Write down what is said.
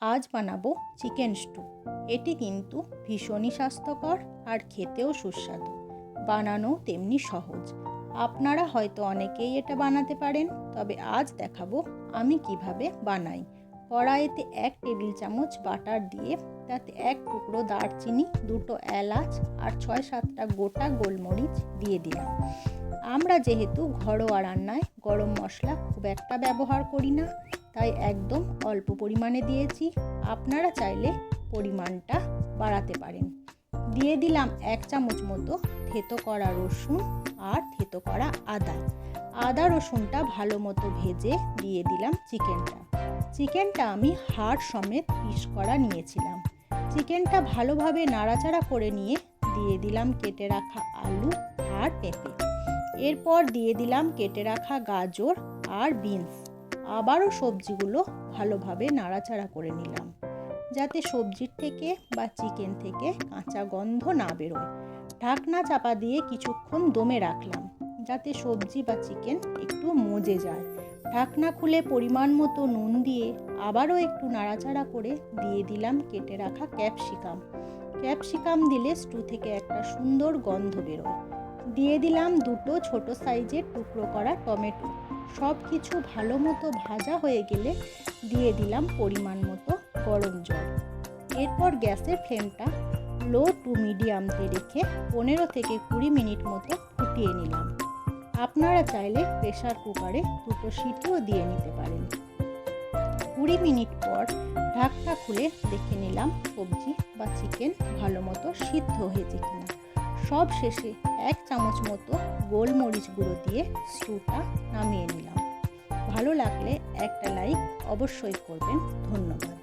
আজ বানাবো chicken stew. এটি কিন্তু ভীষণই স্বাস্থ্যকর আর খেতেও সুস্বাদু। বানানো তেমনি সহজ। আপনারা হয়তো অনেকেই এটা বানাতে পারেন, তবে আজ দেখাবো আমি কীভাবে বানাই। কড়াইতে এক টেবিল চামচ বাটার দিয়ে তাতে এক টুকরো দারচিনি, দুটো এলাচ আর ছয় সাতটা গোটা গোলমরিচ দিয়ে দিলাম। আমরা যেহেতু ঘরোয়া রান্নায় গরম মশলা খুব একটা ব্যবহার করি না তাই একদম অল্প পরিমাণে দিয়েছি। আপনারা চাইলে পরিমাণটা বাড়াতে পারেন। দিয়ে দিলাম এক চামচ মতো থেতো করা রসুন আর থেতো করা আদা। আদা রসুনটা ভালো মতো ভেজে দিয়ে দিলাম চিকেনটা। চিকেনটা আমি হাড় সমেত পিস করা নিয়েছিলাম। চিকেনটা ভালোভাবে নাড়াচাড়া করে নিয়ে দিয়ে দিলাম কেটে রাখা আলু আর পেঁপে। এরপর দিয়ে দিলাম কেটে রাখা গাজর আর বিনস। আবারও সবজিগুলো ভালোভাবে নাড়াচাড়া করে নিলাম, যাতে সবজির থেকে বা চিকেন থেকে কাঁচা গন্ধ না বেরোয়। ঢাকনা চাপা দিয়ে কিছুক্ষণ দমে রাখলাম, যাতে সবজি বা চিকেন একটু মজে যায়। ঢাকনা খুলে পরিমাণ মতো নুন দিয়ে আবারও একটু নাড়াচাড়া করে দিয়ে দিলাম কেটে রাখা ক্যাপসিকাম। ক্যাপসিকাম দিলে স্টু থেকে একটা সুন্দর গন্ধ বেরোয়। দিয়ে দিলাম দুটো ছোট সাইজের টুকরো করা টমেটো। সব কিছু ভালো মতো ভাজা হয়ে গেলে দিয়ে দিলাম পরিমাণ মতো গরম জল। এরপর গ্যাসের ফ্লেমটা লো টু মিডিয়ামতে রেখে পনেরো থেকে কুড়ি মিনিট মতো ফুটিয়ে নিলাম। আপনারা চাইলে প্রেশার কুকারে দুটো সিটিও দিয়ে নিতে পারেন। কুড়ি মিনিট পর ঢাকটা খুলে দেখে নিলাম সবজি বা চিকেন ভালো মতো সিদ্ধ হয়েছে কিনা। সব শেষে এক চামচ মতো গোলমরিচ গুঁড়ো দিয়ে স্টুটা নামিয়ে নিলাম। ভালো লাগলে একটা লাইক অবশ্যই করবেন। ধন্যবাদ।